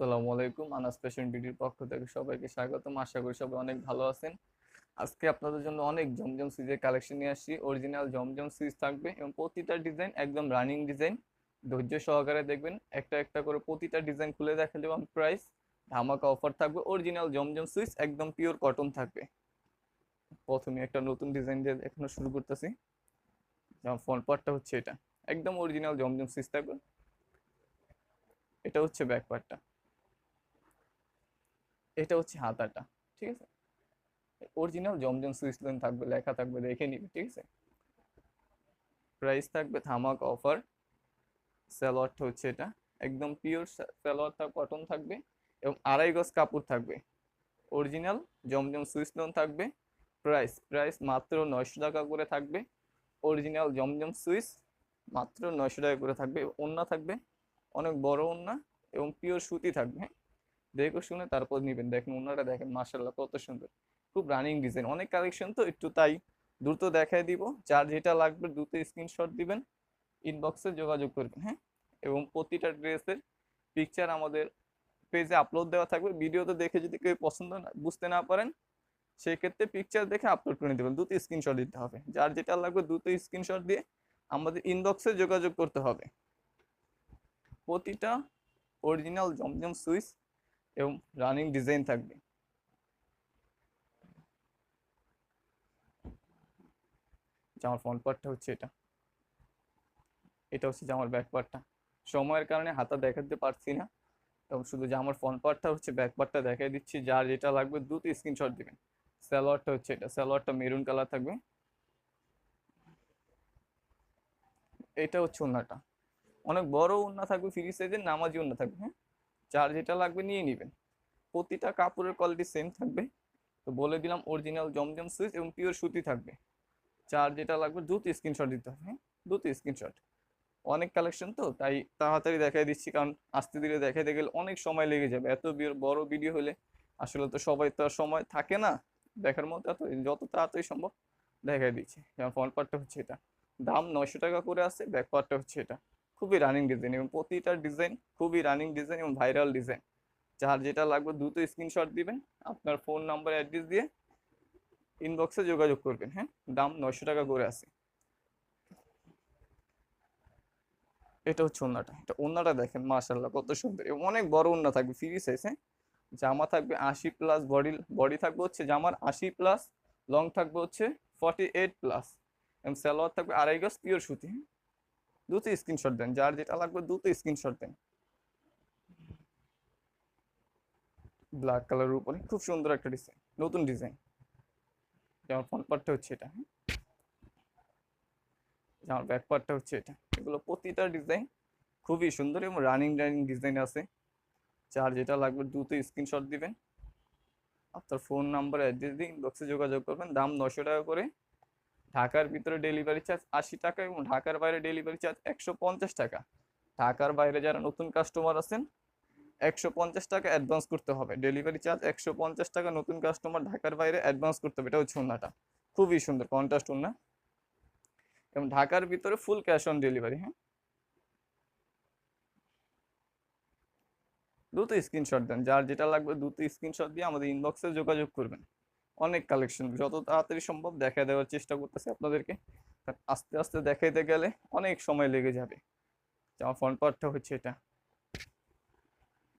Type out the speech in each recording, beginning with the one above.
আসসালামু আলাইকুম। আনাস ফ্যাশন বিডির পক্ষ থেকে সবাইকে স্বাগতম। আশা করি সবাই অনেক ভালো আছেন। আজকে আপনাদের জন্য অনেক জমজম সুইচের কালেকশন নিয়ে আসছি। অরিজিনাল জমজম সুইচ থাকবে এবং প্রতিটা ডিজাইন একদম রানিং ডিজাইন ধৈর্য সহকারে দেখবেন, একটা একটা করে প্রতিটা ডিজাইন খুলে দেখা দেবো প্রাইস ধামাকা অফার থাকবে। অরিজিনাল জমজম সুইচ একদম পিওর কটন থাকবে। প্রথমে একটা নতুন ডিজাইন দিয়ে এখনও শুরু করতেছি। ফ্রন্ট পার্টটা হচ্ছে এটা। একদম অরিজিনাল জমজম সুইচ থাকবে। এটা হচ্ছে ব্যাক পার্টটা এটা হচ্ছে হাতাটা, ঠিক আছে? অরিজিনাল জমজম সুইচ লাইন থাকবে, লেখা থাকবে, দেখে নিবে, ঠিক আছে? প্রাইস থাকবে থামাক অফার স্যালোয়ারটা হচ্ছে এটা, একদম পিওর স্যালোয়ারটা কটন থাকবে, এবং আড়াই গজ কাপড় থাকবে। অরিজিনাল জমজম সুইচ লোন থাকবে প্রাইস প্রাইস মাত্র নয়শো টাকা করে থাকবে। অরিজিনাল জমজম সুইচ মাত্র নয়শো টাকা করে থাকবে ওন্না থাকবে, অনেক বড় ওন্না এবং পিওর সুতি থাকবে হ্যাঁ? দেখে শুনে তারপর নেবেন। দেখেন ওনারা দেখেন মার্শাল্লাহ কত সুন্দর। খুব রানিং ডিজাইন অনেক কালেকশন তো একটু তাই দ্রুত দেখাই দিব। যার যেটা লাগবে দ্রুত স্ক্রিনশট দিবেন ইনবক্সে যোগাযোগ করবেন হ্যাঁ? এবং প্রতিটা ড্রেসের পিকচার আমাদের পেজে আপলোড দেওয়া থাকবে। ভিডিওতে দেখে যদি কেউ পছন্দ না, বুঝতে না পারেন, সেক্ষেত্রে পিকচার দেখে আপলোড করে দেবেন দ্রুত স্ক্রিনশট দিতে হবে। যার যেটা লাগবে দ্রুত স্ক্রিনশট দিয়ে আমাদের ইনবক্সে যোগাযোগ করতে হবে। প্রতিটা অরিজিনাল জমজম সুইচ এবং রানিং ডিজাইন থাকবে। জামার ফ্রন্ট পার্টটা হচ্ছে এটা। এটা হচ্ছে জামার ব্যাক পার্টটা সময়ের কারণে হাতা দেখাতে পারছি না। এবং শুধু জামার ফ্রন্ট পার্টটা হচ্ছে ব্যাক পার্টটা দেখাই দিচ্ছি। যার যেটা লাগবে দ্রুত স্ক্রিনশট দিবেন। স্যালোয়ারটা হচ্ছে এটা। স্যালোয়ারটা মেরুন কালার থাকবে। এটা হচ্ছে ওনাটা অনেক বড় ওন্না থাকবে ফ্রি সাইজের নামাজি ওন্না থাকবে হ্যাঁ? যার যেটা লাগবে নিয়ে নেবেন। প্রতিটা কাপড়ের কোয়ালিটি সেম থাকবে। তো বলে দিলাম অরিজিনাল জমজম সুইচ এবং পিওর সুতি থাকবে। যার যেটা লাগবে দ্রুত স্ক্রিনশট দিতে হবে হ্যাঁ? দ্রুত স্ক্রিনশট অনেক কালেকশন তো, তাই তাড়াতাড়ি দেখাই দিচ্ছি কারণ আস্তে ধীরে দেখাইতে গেলে অনেক সময় লেগে যাবে। এত বড় ভিডিও হলে আসলে তো সবাই তো আর সময় থাকে না দেখার মতো, এত যত তাড়াতাড়ি সম্ভব দেখাই দিচ্ছি। যেমন ফ্রন্ট পার্টটা হচ্ছে এটা। দাম নয়শো টাকা করে আছে ব্যাক পার্টটা হচ্ছে এটা। খুবই রানিং ডিজাইন এবং প্রতিটা ডিজাইন খুবই রানিং ডিজাইন এবং ভাইরাল ডিজাইন যার যেটা লাগবে দ্রুত স্ক্রিনশট দিবেন, আপনার ফোন নাম্বার অ্যাড্রেস দিয়ে ইনবক্সে যোগাযোগ করবেন হ্যাঁ? দাম নয়শো টাকা করে আছে। এটা হচ্ছে ওন্নাটা। এটা ওন্নাটা দেখেন মাশাল্লাহ কত সুন্দর। অনেক বড় ওন্না থাকবে ফ্রি সাইজ হ্যাঁ? জামা থাকবে আশি প্লাস বডি বডি থাকবে হচ্ছে জামার আশি প্লাস লং থাকবে হচ্ছে ফর্টি এইট প্লাস এবং সালোয়ার থাকবে আড়াই গজ পিওর সুতি হ্যাঁ? দ্রুত স্ক্রিনশট দেন, যার যেটা লাগবে দ্রুত স্ক্রিনশট দেন। ব্ল্যাক কালারের উপরে, খুব সুন্দর একটা ডিজাইন নতুন ডিজাইন যেমন ফ্রন্ট পার্টটা হচ্ছে এটা হ্যাঁ? যেমন ব্যাক পার্টটা হচ্ছে এটা। এগুলো প্রতিটা ডিজাইন খুবই সুন্দর এবং রানিং রানিং ডিজাইন আছে। যার যেটা লাগবে দ্রুত স্ক্রিনশট দিবেন। আপনার ফোন নাম্বার অ্যাড্রেস দিয়ে ইনবক্সে যোগাযোগ করবেন, দাম নশো টাকা করে। ঢাকার ভিতরে ডেলিভারি চার্জ আশি টাকা এবং ঢাকার বাইরে ডেলিভারি চার্জ একশো পঞ্চাশ টাকা। ঢাকার বাইরে যারা নতুন কাস্টমার আছেন, একশো পঞ্চাশ টাকা অ্যাডভান্স করতে হবে। ডেলিভারি চার্জ একশো পঞ্চাশ টাকা নতুন কাস্টমার ঢাকার বাইরে অ্যাডভান্স করতে হবে। এটা হচ্ছে ওনাটা। খুবই সুন্দর কন্ট্রাস্ট ওনা। এবং ঢাকার ভিতরে ফুল ক্যাশ অন ডেলিভারি হ্যাঁ। দ্রুত স্ক্রিনশট দেন। যার যেটা লাগবে দ্রুত স্ক্রিনশট দিয়ে আমাদের ইনবক্সে যোগাযোগ করবেন। অনেক কালেকশন যত তাড়াতাড়ি সম্ভব দেখা দেওয়ার চেষ্টা করতেছি আপনাদেরকে। আস্তে আস্তে দেখাইতে গেলে অনেক সময় লেগে যাবে। আমার ফ্রন্ট পার্টটা হচ্ছে এটা।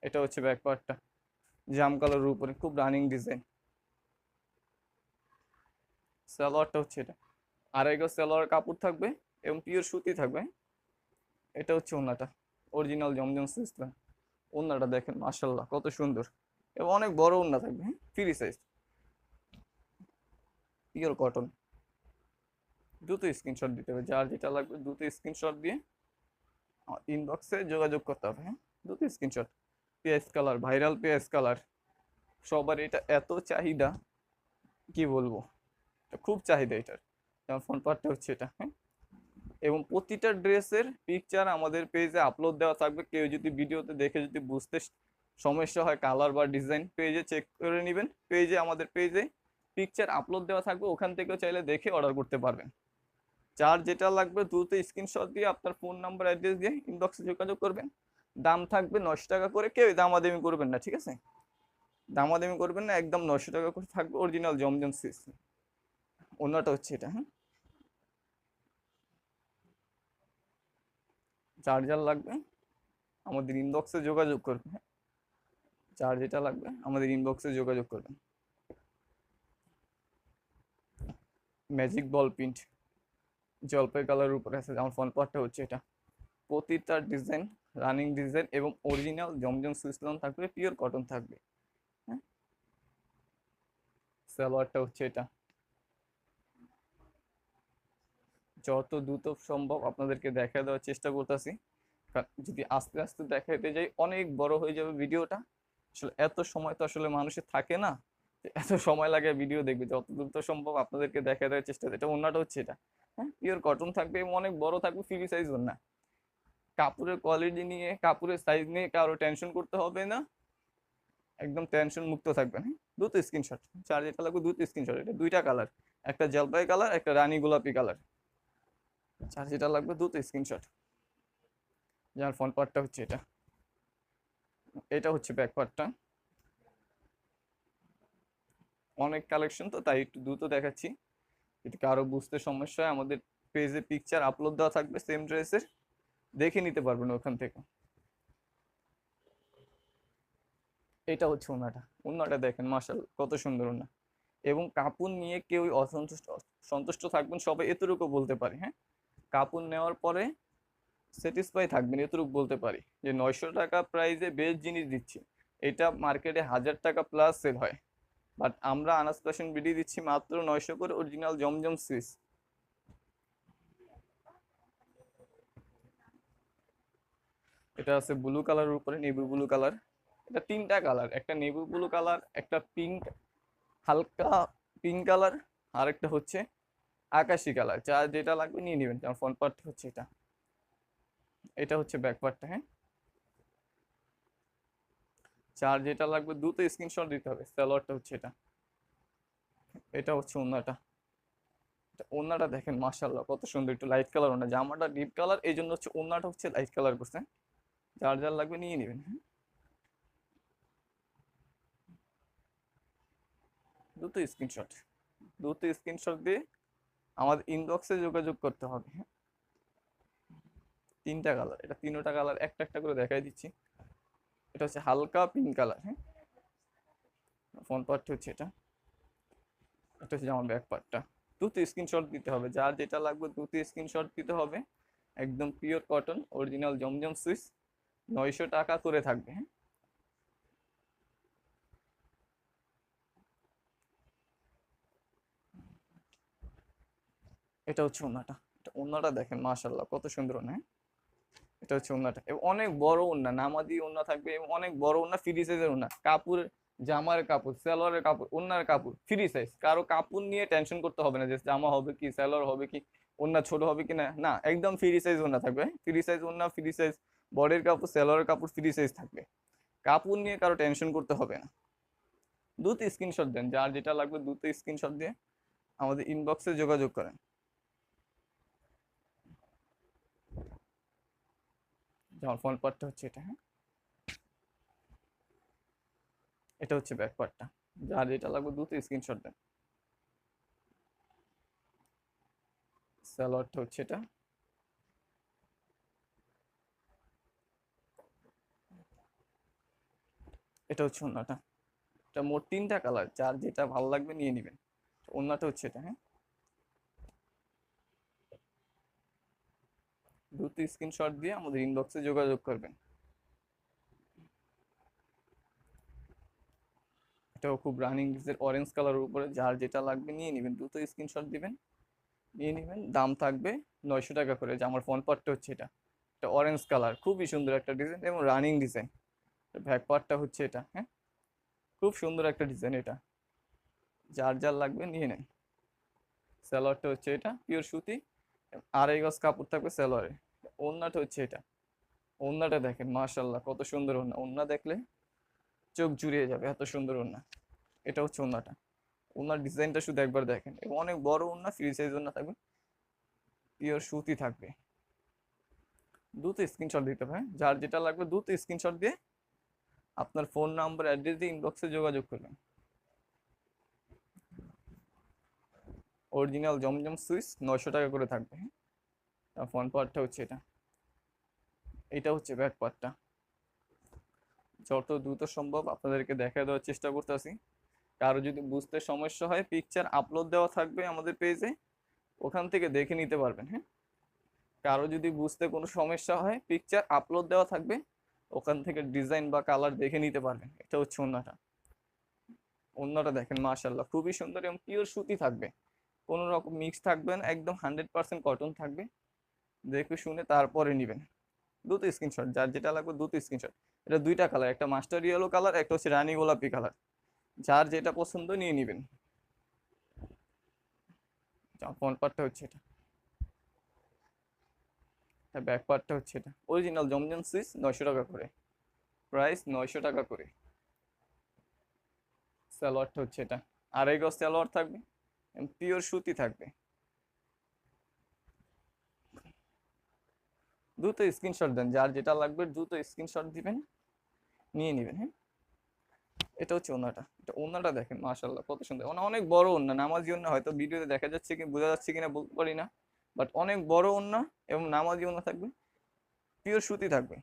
এটা হচ্ছে ব্যাক পার্টটা জাম কালারের উপরে, খুব রানিং ডিজাইন সালোয়ারটা হচ্ছে এটা। আড়াই গজ সালোয়ার কাপড় থাকবে এবং পিওর সুতি থাকবে। এটা হচ্ছে ওনাটা অরিজিনাল জমজম সিস্টেম ওনাটা দেখেন মার্শাল্লাহ কত সুন্দর। এবং অনেক বড় ওনা থাকবে হ্যাঁ? ফ্রি সাইজ পিওর কটন দ্রুত স্ক্রিনশট দিতে হবে, যার যেটা লাগবে দ্রুত স্ক্রিনশট দিয়ে ইনবক্সে যোগাযোগ করতে হবে হ্যাঁ? দ্রুত স্ক্রিনশট পেঁয়াজ কালার ভাইরাল পেঁয়াজ কালার সবার এটা এত চাহিদা, কি বলব? খুব চাহিদা এটার। যেমন ফোন পার্টটা হচ্ছে এটা হ্যাঁ? এবং প্রতিটা ড্রেসের পিকচার আমাদের পেজে আপলোড দেওয়া থাকবে। কেউ যদি ভিডিওতে দেখে যদি বুঝতে সমস্যা হয় কালার বা ডিজাইন পেজে চেক করে নেবেন। পেজে আমাদের পেজে পিকচার আপলোড দেওয়া থাকবে, ওখান থেকেও চাইলে দেখে অর্ডার করতে পারবেন। যার যেটা লাগবে দ্রুত স্ক্রিনশট দিয়ে আপনার ফোন নাম্বার অ্যাড্রেস দিয়ে ইনবক্সে যোগাযোগ করবেন। দাম থাকবে নশো টাকা করে, কেউ দামাদামি করবেন না, ঠিক আছে? দামাদামি করবেন না, একদম নশো টাকা করে থাকবে অরিজিনাল জমজম সুইচ অন্যটা হচ্ছে এটা হ্যাঁ? চার্জার লাগবে, আমাদের ইনবক্সে যোগাযোগ করবেন হ্যাঁ? চার্জ যেটা লাগবে, আমাদের ইনবক্সে যোগাযোগ করবেন। ম্যাজিক বল প্রিন্ট জলপাই কালারের উপরে আছে। যেমন ফোন পার্টটা হচ্ছে এটা। প্রতিটা ডিজাইন রানিং ডিজাইন এবং অরিজিনাল জমজম সুইসলন থাকবে পিওর কটন থাকবে। হ্যাঁ? সালোয়ারটা হচ্ছে এটা। যত দ্রুত সম্ভব আপনাদেরকে দেখা দেওয়ার চেষ্টা করতেছি। যদি আস্তে আস্তে দেখাইতে যাই, অনেক বড় হয়ে যাবে ভিডিওটা। আসলে এত সময় তো আসলে মানুষের থাকে না। এত সময় লাগে ভিডিও দেখবে যত দ্রুত সম্ভব আপনাদেরকে দেখা দেওয়ার চেষ্টা এটা অন্যটা হচ্ছে এটা। হ্যাঁ? পিওর কটন থাকবে এবং অনেক বড় থাকবে ফ্রি সাইজ না। কাপড়ের কোয়ালিটি নিয়ে, কাপড়ের সাইজ নিয়ে কারও টেনশন করতে হবে না। একদম টেনশন মুক্ত থাকবেন হ্যাঁ? দুটো স্ক্রিনশট চার যেটা লাগবে দুটো স্ক্রিনশট এটা দুইটা কালার একটা জলপাই কালার একটা রানী গোলাপি কালার চার যেটা লাগবে দুটো স্ক্রিনশট যার ফ্রন্ট পার্টটা হচ্ছে এটা। এটা হচ্ছে ব্যাক পার্টটা অনেক কালেকশন তো তাই একটু দ্রুত দেখাচ্ছি। যদি কারও বুঝতে সমস্যা হয়, আমাদের পেজে পিকচার আপলোড দেওয়া থাকবে সেম ড্রেসের দেখে নিতে পারবেন ওখান থেকে। এটা হচ্ছে ওনাটা। ওনাটা দেখেন মার্শাল কত সুন্দর ওনা। এবং কাপড় নিয়ে কেউ অসন্তুষ্ট, সন্তুষ্ট থাকবেন, সবাই এতটুকু বলতে পারে হ্যাঁ? কাপড় নেওয়ার পরে স্যাটিসফাই থাকবেন, এতটুকু বলতে পারি। যে নয়শো টাকা প্রাইসে বেস্ট জিনিস দিচ্ছি। এটা মার্কেটে হাজার টাকা প্লাস সেল হয়। বাট আমরা আনাস ফ্যাশন বিডি দিচ্ছি মাত্র নয়শো করে অরিজিনাল জমজম সুইচ এটা আছে ব্লু কালারের উপরে, নেভি ব্লু কালার। এটা তিনটা কালার, একটা নেভি ব্লু কালার, একটা পিঙ্ক, হালকা পিঙ্ক কালার আর একটা হচ্ছে আকাশি কালার। যা যেটা লাগবে নিয়ে নেবেন আমার ফ্রন্ট পার্ট হচ্ছে এটা। এটা হচ্ছে ব্যাক পার্টটা হ্যাঁ? চার যেটা লাগবে দুটো স্ক্রিনশট দিতে হবে। স্যালোয়ারটা হচ্ছে এটা। এটা হচ্ছে ওন্নাটা ওন্নাটা দেখেন মার্শাল্লাহ কত সুন্দর একটু লাইট কালার ওনা জামাটা ডিপ কালার এই জন্য হচ্ছে ওনাটা হচ্ছে লাইট কালার করছে যার যার লাগবে নিয়ে নেবেন হ্যাঁ। দুটো স্ক্রিনশট দুটো স্ক্রিনশট দিয়ে আমাদের ইনবক্সে যোগাযোগ করতে হবে হ্যাঁ। তিনটা কালার এটা তিনটা কালার একটা একটা করে দেখাই দিচ্ছি। এটা হচ্ছে হালকা পিঙ্ক কালার হ্যাঁ? ফোন পার্টটা হচ্ছে এটা। এটা হচ্ছে আমার ব্যাক পার্টটা দুটো স্ক্রিনশট দিতে হবে। যার যেটা লাগবে দুটো স্ক্রিনশট দিতে হবে। একদম পিওর কটন অরিজিনাল জমজম সুইচ। নয়শো টাকা করে থাকবে হ্যাঁ? এটা হচ্ছে ওনাটা। ওনাটা দেখেন মাশাল্লাহ কত সুন্দর ওনা হ্যাঁ? এটা হচ্ছে ওনাটা এবং অনেক বড় ওনা নামাদি ওনা থাকবে, এবং অনেক বড় ওনা ফ্রি সাইজের ওনা কাপড় জামার কাপড় সালোয়ারের কাপড় ওনার কাপড় ফ্রি সাইজ কারও কাপড় নিয়ে টেনশন করতে হবে না, যে জামা হবে কি সালোয়ার হবে কি ওনা ছোট হবে কি না না একদম ফ্রি সাইজ ওনা থাকবে ফ্রি সাইজ ওনা ফ্রি সাইজ বডির কাপড় সালোয়ারের কাপড় ফ্রি সাইজ থাকবে। কাপড় নিয়ে কারও টেনশন করতে হবে না। দুটো স্ক্রিনশট দেন, যার যেটা লাগবে দুটো স্ক্রিনশট দিয়ে আমাদের ইনবক্সে যোগাযোগ করেন। যেমন ফ্রন্ট পার্টটা হচ্ছে এটা হ্যাঁ? এটা হচ্ছে ব্যাক পার্টটা যার যেটা লাগবে দুটো স্ক্রিনশট দেন। স্যালোয়ারটা হচ্ছে এটা। এটা হচ্ছে ওন্নাটা এটা মোট তিনটা কালার যার যেটা ভালো লাগবে নিয়ে নেবেন। ওন্নাটা হচ্ছে এটা হ্যাঁ? দুটো স্ক্রিনশট দিয়ে আমাদের ইনবক্সে যোগাযোগ করবেন। এটাও খুব রানিং ডিজের অরেঞ্জ কালারের উপরে যার যেটা লাগবে নিয়ে নেবেন দুটো স্ক্রিনশট দিবেন, নিয়ে নেবেন, দাম থাকবে নয়শো টাকা করে, যে আমার ফোন পার্টটা হচ্ছে এটা। এটা অরেঞ্জ কালার খুবই সুন্দর একটা ডিজাইন এবং রানিং ডিজাইন ব্যাক পার্টটা হচ্ছে এটা হ্যাঁ? খুব সুন্দর একটা ডিজাইন এটা। যার যার লাগবে নিয়ে নেন। স্যালোয়ারটা হচ্ছে এটা পিওর সুতি। আড়াই গজ কাপড় থাকবে স্যালোয়ারে ওন্নাটা হচ্ছে এটা। ওন্নাটা দেখেন মাশাল্লাহ কত সুন্দর ওন্না। ওন্না দেখলে চোখ জুড়িয়ে যাবে এত সুন্দর ওন্না। এটা হচ্ছে ওন্নাটা। ওনার ডিজাইনটা শুধু একবার দেখেন। অনেক বড় ওন্না ফ্রি সাইজ ওন্না থাকবে। পিওর সুতি থাকবে। দুটো স্ক্রিনশট দিতে হবে হ্যাঁ? যার যেটা লাগবে দুটো স্ক্রিনশট দিয়ে আপনার ফোন নাম্বার অ্যাড্রেস দিয়ে ইনবক্সে যোগাযোগ করবেন। অরিজিনাল জমজম সুইচ নয়শো টাকা করে থাকবে হ্যাঁ? ফ্রন্ট পার্টটা হচ্ছে এটা। এটা হচ্ছে ব্যাক পার্টটা যত দ্রুত সম্ভব আপনাদেরকে দেখা দেওয়ার চেষ্টা করতেছি। কারও যদি বুঝতে সমস্যা হয় পিকচার আপলোড দেওয়া থাকবে আমাদের পেজে ওখান থেকে দেখে নিতে পারবেন হ্যাঁ? কারও যদি বুঝতে কোনো সমস্যা হয় পিকচার আপলোড দেওয়া থাকবে, ওখান থেকে ডিজাইন বা কালার দেখে নিতে পারবেন। এটা হচ্ছে অন্যটা। অন্যটা দেখেন মাশাল্লাহ খুবই সুন্দর এবং পিওর সুতি থাকবে। কোনো রকম মিক্স থাকবে না, একদম হান্ড্রেড পার্সেন্ট কটন থাকবে। দেখে শুনে তারপরে নেবেন। দুটো স্ক্রিনশট যার যেটা লাগবে দুটো স্ক্রিনশট এটা দুইটা কালার একটা মাস্টার ইয়েলো কালার একটা হচ্ছে রানী গোলাপি কালার যার যেটা পছন্দ নিয়ে নেবেন। ফ্রন্ট পার্টটা হচ্ছে এটা। ব্যাক পার্টটা হচ্ছে এটা। অরিজিনাল জমজম সুইচ নয়শো টাকা করে। প্রাইস নয়শো টাকা করে। সালোয়ারটা হচ্ছে এটা। আড়াই গজ সালোয়ার থাকবে। পিওর সুতি থাকবে। দ্রুত স্ক্রিনশট দেন, যার যেটা লাগবে দ্রুত স্ক্রিনশট দিবেন, নিয়ে নেবেন হ্যাঁ? এটা হচ্ছে ওনাটা। এটা ওনাটা দেখেন মাশাল্লাহ কত সুন্দর। ওনা অনেক বড় ওনা, নামাজি ওনা হয়তো ভিডিওতে দেখা যাচ্ছে কি, বোঝা যাচ্ছে কিনা, বলতে পারি না। বাট অনেক বড় ওনা এবং নামাজি ওনা থাকবে পিওর সুতি থাকবে।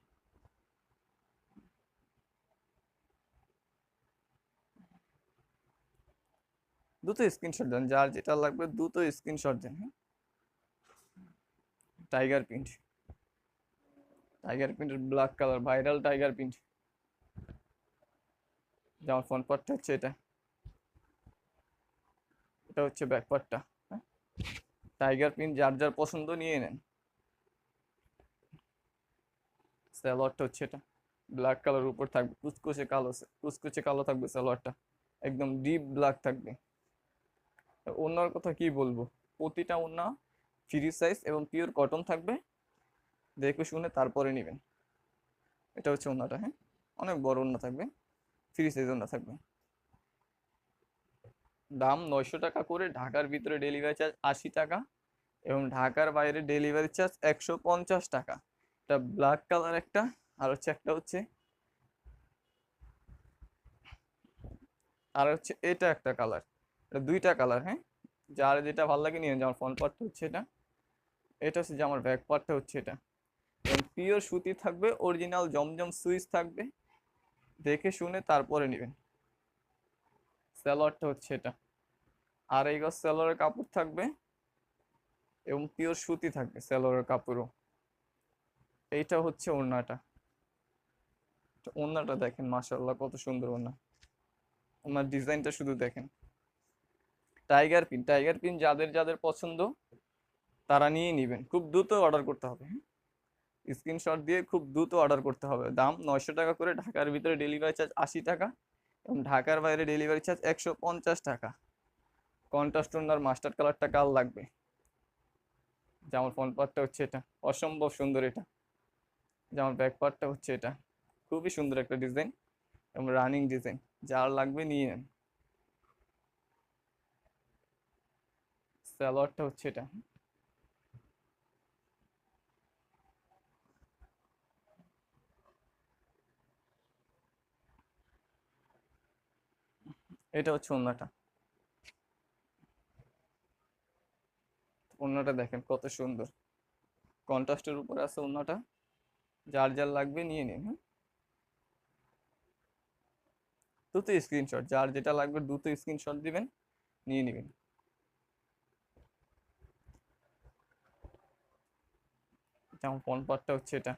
দ্রুত স্ক্রিনশট দেন, যার যেটা লাগবে দ্রুত স্ক্রিনশট দেন হ্যাঁ? টাইগার প্রিন্ট টাইগার প্রিন্টের black colour viral tiger print যেমন ফোন পার্টটা হচ্ছে এটা। এটা হচ্ছে ব্যাক পার্টটা হ্যাঁ? টাইগার প্রিন্ট যার যার পছন্দ নিয়ে নেন। স্যালোয়ারটা হচ্ছে এটা। ব্ল্যাক কালার উপর থাকবে, কুচকুচে কালো কুচকুচে কালো থাকবে স্যালোয়ারটা একদম ডিপ ব্ল্যাক থাকবে। ওনার কথা কি বলব? প্রতিটা ওনা ফ্রি সাইজ এবং পিওর কটন থাকবে। দেখে শুনে তারপরে নেবেন। এটা হচ্ছে ওনাটা হ্যাঁ? অনেক বড় ওনা থাকবে। ফ্রি সাইজ ওনা থাকবে। দাম নয়শো টাকা করে, ঢাকার ভিতরে ডেলিভারি চার্জ আশি টাকা এবং ঢাকার বাইরে ডেলিভারি চার্জ একশো পঞ্চাশ টাকা। এটা ব্ল্যাক কালার একটা, আর হচ্ছে একটা হচ্ছে আর হচ্ছে এটা একটা কালার এটা দুইটা কালার হ্যাঁ? যার যেটা ভালো লাগে নিয়ে আমার ফ্রন্ট পার্টটা হচ্ছে এটা এটা হচ্ছে যে আমার ব্যাক পার্টটা হচ্ছে এটা। এবং পিওর সুতি থাকবে অরিজিনাল জমজম সুইচ থাকবে, দেখে শুনে তারপরে নেবেন। স্যালোয়ারটা হচ্ছে এটা। আর এই গজ স্যালোয়ারের কাপড় থাকবে, এবং পিওর সুতি থাকবে স্যালোয়ারের কাপড়ও। এইটা হচ্ছে ওড়নাটা। ওড়নাটা দেখেন মাশাল্লাহ কত সুন্দর ওড়না। ওনার ডিজাইনটা শুধু দেখেন। টাইগার পিন টাইগার পিন যাদের যাদের পছন্দ, তারা নিয়ে নেবেন। খুব দ্রুত অর্ডার করতে হবে স্ক্রিনশট দিয়ে খুব দ্রুত অর্ডার করতে হবে। দাম নয়শো টাকা করে, ঢাকার ভিতরে ডেলিভারি চার্জ আশি টাকা এবং ঢাকার বাইরে ডেলিভারি চার্জ একশো পঞ্চাশ টাকা। কন্ট্রাস্ট ওনার মাস্টার কালারটা কাল লাগবে। যেমন ফ্রন্ট পার্টটা হচ্ছে এটা, অসম্ভব সুন্দর এটা। যেমন ব্যাক পার্টটা হচ্ছে এটা। খুবই সুন্দর একটা ডিজাইন এবং রানিং ডিজাইন। যার লাগবে নিয়ে নেন। সালোয়ারটা হচ্ছে এটা। এটা হচ্ছে ওন্নাটা। ওন্নাটা দেখেন কত সুন্দর। কন্ট্রাস্টের উপরে আছে ওন্নাটা। যার যার লাগবে নিয়ে নিন হ্যাঁ। দুটো স্ক্রিনশট যার যেটা লাগবে দুটো স্ক্রিনশট দিবেন, নিয়ে নেবেন। যেমন ফ্রন্ট পার্টটা হচ্ছে এটা।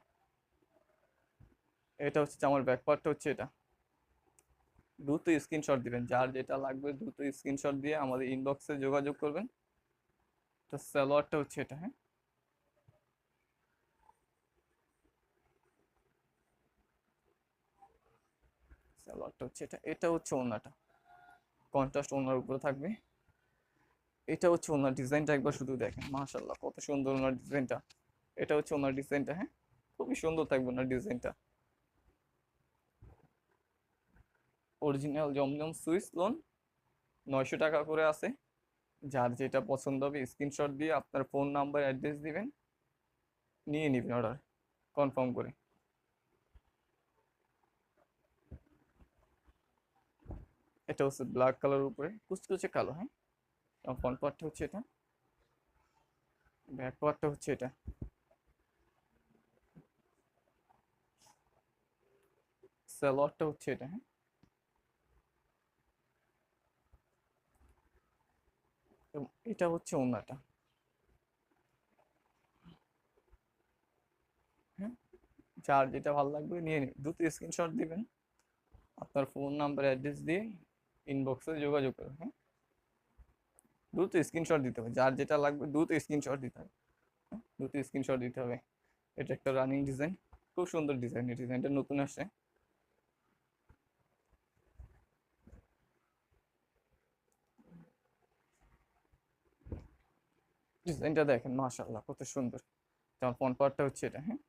এটা হচ্ছে আমার ব্যাক পার্টটা হচ্ছে এটা। দ্রুত স্ক্রিনশট দিবেন, যার যেটা লাগবে দ্রুত স্ক্রিনশট দিয়ে আমাদের ইনবক্সে যোগাযোগ করবেন। তো সালোয়ারটা হচ্ছে এটা হ্যাঁ। সালোয়ারটা হচ্ছে এটা এটা হচ্ছে ওনাটা। কন্ট্রাস্ট ওনার উপরে থাকবে। এটা হচ্ছে ওনার ডিজাইনটা একবার শুধু দেখেন মাশাল্লাহ কত সুন্দর ওনার ডিজাইনটা এটা হচ্ছে ওনার ডিজাইনটা হ্যাঁ? খুবই সুন্দর থাকবে ওনার ডিজাইনটা। অরিজিনাল জমজম সুইস লোন নয়শো টাকা করে আছে। যার যেটা পছন্দ হবে স্ক্রিনশট দিয়ে আপনার ফোন নাম্বার অ্যাড্রেস দিবেন। নিয়ে নেবেন অর্ডার কনফার্ম করে। এটা হচ্ছে ব্ল্যাক কালার উপরে কুচকুচে কালো হ্যাঁ? ফ্রন্ট পার্টটা হচ্ছে এটা। ব্যাক পার্টটা হচ্ছে এটা। সালোয়ারটা হচ্ছে এটা হ্যাঁ? এটা হচ্ছে ওড়নাটা হ্যাঁ? যার যেটা ভালো লাগবে নিয়ে নিন। দুটো স্ক্রিনশট দিবেন। আপনার ফোন নাম্বার অ্যাড্রেস দিয়ে ইনবক্সে যোগাযোগ করবেন হ্যাঁ? দ্রুত স্ক্রিনশট দিতে হবে। যার যেটা লাগবে দ্রুত স্ক্রিনশট দিতে হবে হ্যাঁ? দ্রুত স্ক্রিনশট দিতে হবে। এটা একটা রানিং ডিজাইন খুব সুন্দর ডিজাইন এই ডিজাইনটা নতুন আসছে। ডিজাইনটা দেখেন, মাশাআল্লাহ কত সুন্দর। জামার ফ্রন্ট পার্টটা হচ্ছে এটা হ্যাঁ?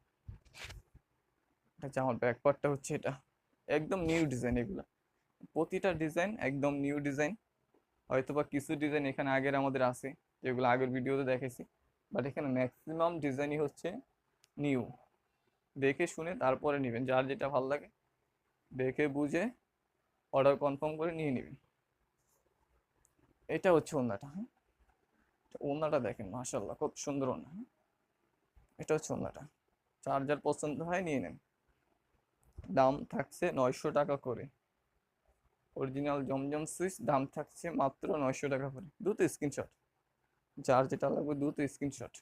এটা জামার ব্যাক পার্টটা হচ্ছে এটা। একদম নিউ ডিজাইন এগুলো। প্রতিটা ডিজাইন একদম নিউ ডিজাইন। হয়তোবা কিছু ডিজাইন এখানে আগের আমাদের আছে, যেগুলো আগের ভিডিওতে দেখেছি বাট এখানে ম্যাক্সিমাম ডিজাইনই হচ্ছে নিউ। দেখে শুনে তারপরে নেবেন, যার যেটা ভালো লাগে। দেখে বুঝে অর্ডার কনফার্ম করে নিয়ে নেবেন। এটা হচ্ছে অন্যটা হ্যাঁ? ওন্নাটা দেখেন মাশাল্লাহ খুব সুন্দর ওন্না হ্যাঁ? এটা হচ্ছে ওন্নাটা চার্জার পছন্দ হয়, নিয়ে নেন। দাম থাকছে নয়শো টাকা করে। অরিজিনাল জমজম সুইচ, দাম থাকছে মাত্র নয়শো টাকা করে। দুটো স্ক্রিনশট। যার যেটা লাগবে দুটো স্ক্রিনশট।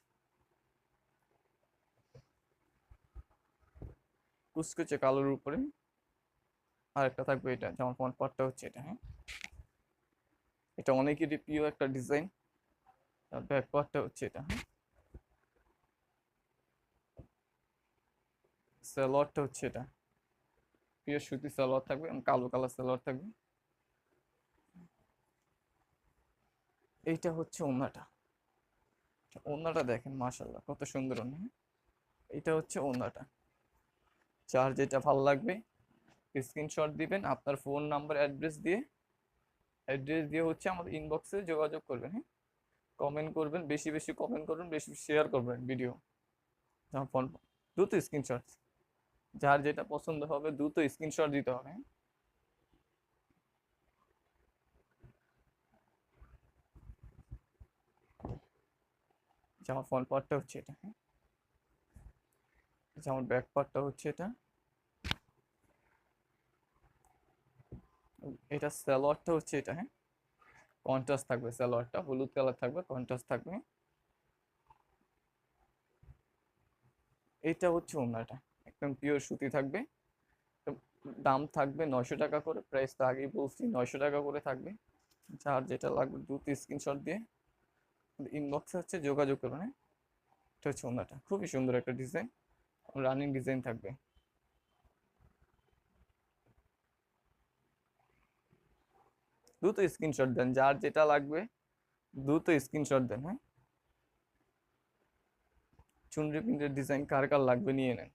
কুচকুচে কালোর উপরে আর একটা থাকবে এটা, যেমন পার্টটা হচ্ছে এটা হ্যাঁ? এটা অনেকেরই প্রিয় একটা ডিজাইন। পার্টটা হচ্ছে এটা হ্যাঁ? সালোয়ারটা হচ্ছে এটা। প্রিয় সুতি সালোয়ার থাকবে, এবং কালো কালার সালোয়ার থাকবে। এইটা হচ্ছে ওন্নাটা। ওন্নাটা দেখেন মাশাল্লাহ কত সুন্দর ওন্না হ্যাঁ? এটা হচ্ছে ওন্নাটা। যার যেটা ভালো লাগবে স্ক্রিনশট দিবেন, আপনার ফোন নাম্বার অ্যাড্রেস দিয়ে। অ্যাড্রেস দিয়ে হচ্ছে আমাদের ইনবক্সে যোগাযোগ করবেন হ্যাঁ? কমেন্ট করবেন, বেশি বেশি কমেন্ট করবেন, বেশি শেয়ার করবেন ভিডিও ফোন দ্রুত স্ক্রিনশট যার যেটা পছন্দ হবে দ্রুত স্ক্রিনশট দিতে হবে? যেমন ফ্রন্ট পার্টটা হচ্ছে এটা হ্যাঁ? যেমন ব্যাক পার্টটা হচ্ছে এটা। এটা সালোয়ারটা হচ্ছে এটা হ্যাঁ? কন্ট্রাস্ট থাকবে সালোয়ারটা হলুদ কালার থাকবে কন্ট্রাস্ট থাকবে। এটা হচ্ছে ওনাটা একদম পিওর সুতি থাকবে। দাম থাকবে নয়শো টাকা করে প্রাইস তো আগেই বলছি, নয়শো টাকা করে থাকবে। যার যেটা লাগবে দুটো স্ক্রিনশট দিয়ে। ইনবক্সে হচ্ছে যোগাযোগ করবেন হ্যাঁ? এটা হচ্ছে ওনাটা খুবই সুন্দর একটা ডিজাইন রানিং ডিজাইন থাকবে। দ্রুত স্ক্রিনশট দেন, যার যেটা লাগবে দ্রুত স্ক্রিনশট দেন হ্যাঁ? চুনরি প্রিন্টের ডিজাইন কার কার লাগবে নিয়ে নেন।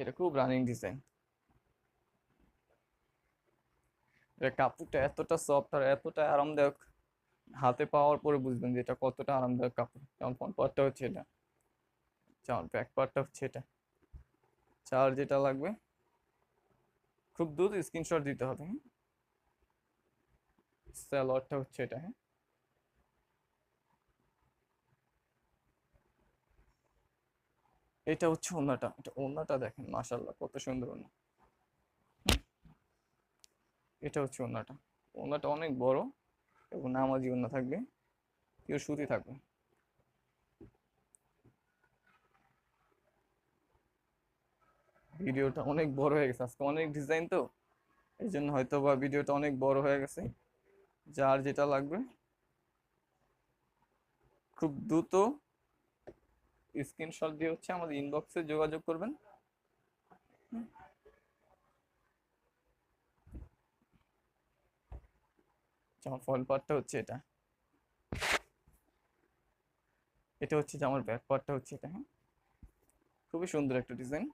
এটা খুব রানিং ডিজাইন এটা কাপড়টা এতটা সফট আর এতটা আরামদায়ক, হাতে পাওয়ার পরে বুঝবেন যে এটা কতটা আরামদায়ক কাপড়। যেমন ফ্রন্ট পার্টটা হচ্ছে এটা। যেমন ব্যাক পার্টটা হচ্ছে এটা। চার যেটা লাগবে, খুব দ্রুত স্ক্রিনশট দিতে হবে হ্যাঁ? স্যালোয়ারটা হচ্ছে এটা হ্যাঁ? এটা হচ্ছে ওন্নাটা এটা ওন্নাটা দেখেন মাশাল্লাহ কত সুন্দর হুম? এটা হচ্ছে ওন্নাটা ওন্নাটা অনেক বড় এবং নামাজি ওন্না থাকবে, কেউ সুতি থাকবে। ভিডিওটা অনেক বড় হয়ে গেছে, আজকে অনেক ডিজাইন তো, এই জন্য হয়তো বা ভিডিওটা অনেক বড় হয়ে গেছে। যার যেটা লাগবে। খুব দ্রুত স্ক্রিনশট দিয়ে হচ্ছে আমাদের ইনবক্সে যোগাযোগ করবেন। জামার ফল পার্টটা হচ্ছে এটা। এটা হচ্ছে জামার ব্যাক পার্টটা হচ্ছে এটা হ্যাঁ? খুবই সুন্দর একটা ডিজাইন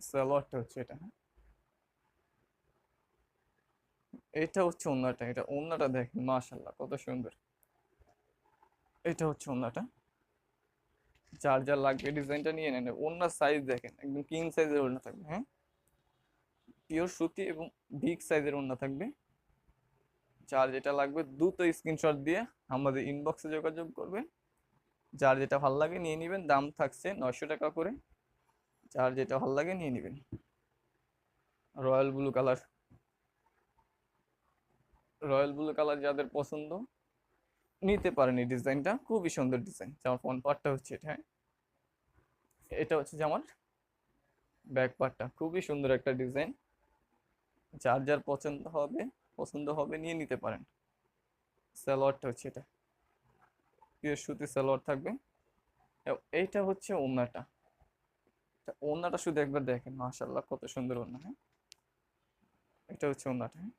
সালোয়ারটা হচ্ছে এটা হ্যাঁ? এটা হচ্ছে ওন্নাটা এটা ওন্নাটা দেখেন মাশাল্লাহ কত সুন্দর। এটা হচ্ছে ওন্নাটা যার যার লাগবে ডিজাইনটা নিয়ে নেন ওন্নার সাইজ দেখেন, একদম কিং সাইজের ওন্না থাকবে হ্যাঁ? পিওর সুতি এবং বিগ সাইজের ওন্না থাকবে। যার যেটা লাগবে দ্রুত স্ক্রিনশট দিয়ে আমাদের ইনবক্সে যোগাযোগ করবেন। যার যেটা ভালো লাগে নিয়ে নেবেন, দাম থাকছে নয়শো টাকা করে। যার যেটা ভালো লাগে নিয়ে নেবেন। Royal blue colour royal blue colour যাদের পছন্দ, নিতে পারেন এই ডিজাইনটা। খুবই সুন্দর ডিজাইন। জামার ফ্রন্ট পার্টটা হচ্ছে এটা হ্যাঁ? এটা হচ্ছে জামার ব্যাক পার্টটা। খুবই সুন্দর একটা ডিজাইন। যার যার পছন্দ হবে পছন্দ হবে, নিয়ে নিতে পারেন। সালোয়ারটা হচ্ছে এটা। পিওর সুতি সালোয়ার থাকবে। এইটা হচ্ছে ওড়নাটা ওনাটা শুধু একবার দেখেন মাশাল্লাহ কত সুন্দর ওড়না হ্যাঁ? এটা হচ্ছে ওনাটা হ্যাঁ?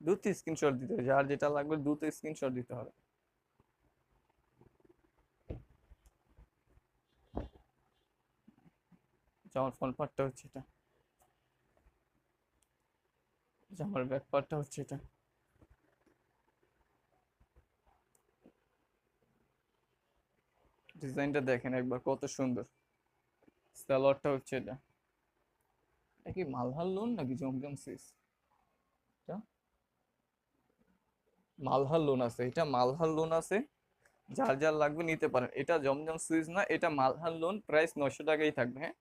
দ্রুত স্ক্রিনশট দিতে হবে, যার যেটা লাগবে দ্রুত স্ক্রিনশট দিতে হবে। জামার ফ্রন্ট পার্টটা হচ্ছে এটা। জামার ব্যাক পার্টটা হচ্ছে এটা। ডিজাইনটা দেখেন একবার, কত সুন্দর। সালোয়ারটা হচ্ছে এটা। এটা কি মালহার লোন নাকি জমজম সিস এটা মালহার লোন আছে। এটা মালহার লোন আছে, যার যার লাগবে নিতে পারেন। এটা জমজম সুইচ না, এটা মালহার লোন প্রাইস নশো টাকাই থাকবে হ্যাঁ?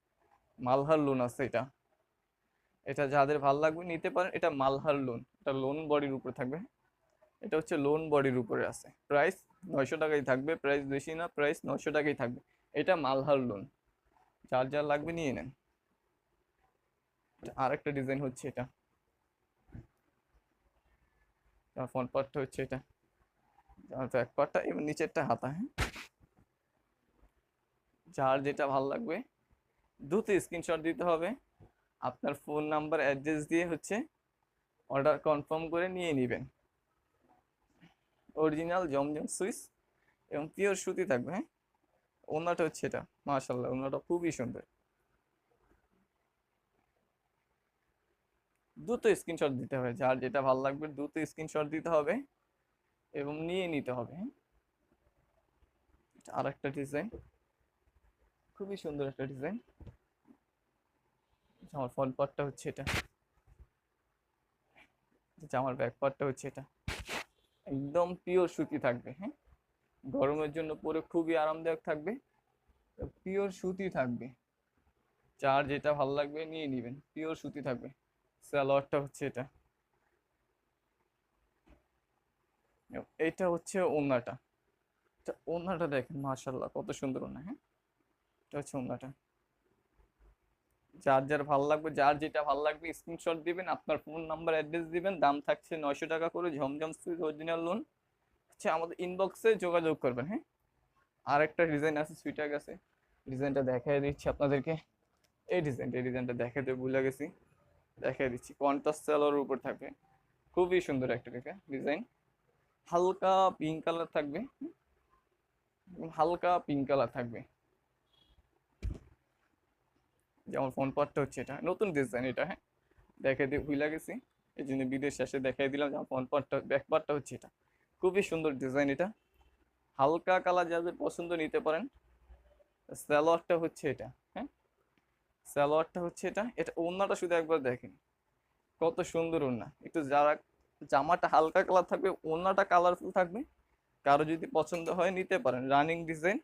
মালহার লোন আছে এটা। এটা যাদের ভালো লাগবে নিতে পারেন, এটা মালহার লোন এটা লোন বডির উপরে থাকবে হ্যাঁ? এটা হচ্ছে লোন বডির উপরে আছে। প্রাইস নয়শো টাকাই থাকবে প্রাইস বেশি না প্রাইস নয়শো টাকাই থাকবে। এটা মালহার লোন যার যার লাগবে নিয়ে নেন। আর একটা ডিজাইন হচ্ছে এটা। ফ্রন্ট পার্টটা হচ্ছে এটা। ব্যাক পার্টটা এবং নিচেরটা হাতা হ্যাঁ? যার যেটা ভালো লাগবে, দ্রুত স্ক্রিনশট দিতে হবে। আপনার ফোন নাম্বার অ্যাড্রেস দিয়ে হচ্ছে অর্ডার কনফার্ম করে নিয়ে নেবেন। অরিজিনাল জমজম সুইস এবং পিওর সুতি থাকবে হ্যাঁ? ওনাটা হচ্ছে এটা মাশাল্লাহ ওনাটা খুবই সুন্দর। দ্রুত স্ক্রিনশট দিতে হবে। যার যেটা ভালো লাগবে দ্রুত স্ক্রিনশট দিতে হবে এবং নিয়ে নিতে হবে। আর একটা ডিজাইন খুবই সুন্দর একটা ডিজাইন জামার ফ্রন্ট পার্টটা হচ্ছে এটা। জামার ব্যাক পার্টটা হচ্ছে এটা। একদম পিওর সুতি থাকবে হ্যাঁ? গরমের জন্য পরে খুবই আরামদায়ক থাকবে। পিওর সুতি থাকবে। যার যেটা ভালো লাগবে নিয়ে নেবেন। পিওর সুতি থাকবে। সালোয়ারটা হচ্ছে এটা। এইটা হচ্ছে ওড়নাটা এটা ওড়নাটা দেখেন মাশাল্লাহ কত সুন্দর ওড়না হ্যাঁ? এটা হচ্ছে ওড়নাটা যার যার ভালো লাগবে, যার যেটা ভালো লাগবে স্ক্রিনশট দিবেন, আপনার ফোন নাম্বার অ্যাড্রেস দিবেন, দাম থাকছে নয়শো টাকা করে, ঝমঝম সুইচ অরিজিনাল লোন হচ্ছে আমাদের ইনবক্সে যোগাযোগ করবেন হ্যাঁ? আর একটা ডিজাইন আছে, সুইটার আছে ডিজাইনটা দেখাই দিচ্ছি আপনাদেরকে। এই ডিজাইনটা এই ডিজাইনটা দেখাতে ভুলে গেছি। দেখাই দিচ্ছি। কন্ট্রাস্ট সেলোর উপর থাকবে খুবই সুন্দর একটা দেখে ডিজাইন হালকা পিঙ্ক কালার থাকবে। হালকা পিঙ্ক কালার থাকবে। যেমন ফোন পার্টটা হচ্ছে এটা। নতুন ডিজাইন এটা হ্যাঁ? দেখে দিয়ে ভুলে গেছি। এই জন্য বিদেশ শেষে দেখাই দিলাম যেমন ফোন পার্টটা ব্যাক পার্টটা হচ্ছে এটা। খুবই সুন্দর ডিজাইন এটা। হালকা কালার যাদের পছন্দ নিতে পারেন স্যালোয়ারটা হচ্ছে এটা। স্যালোয়ারটা হচ্ছে এটা। এটা ওড়নাটা শুধু একবার দেখেন। কত সুন্দর ওড়না। একটু যারা জামাটা হালকা কালার থাকবে, ওড়নাটা কালারফুল থাকবে, কারও যদি পছন্দ হয় নিতে পারেন। রানিং ডিজাইন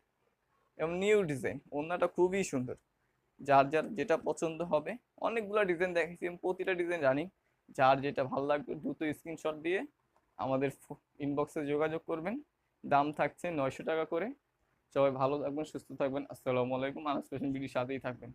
এবং নিউ ডিজাইন ওড়নাটা খুবই সুন্দর। যার যার যেটা পছন্দ হবে, অনেকগুলো ডিজাইন দেখেছি প্রতিটা ডিজাইন রানিং যার যেটা ভালো লাগবে, দ্রুত স্ক্রিনশট দিয়ে আমাদের ইনবক্সে যোগাযোগ করবেন। দাম থাকছে নয়শো টাকা করে। সবাই ভালো থাকবেন, সুস্থ থাকবেন। আসসালামু আলাইকুম। আনাস ফ্যাশন বিডির সাথেই থাকবেন।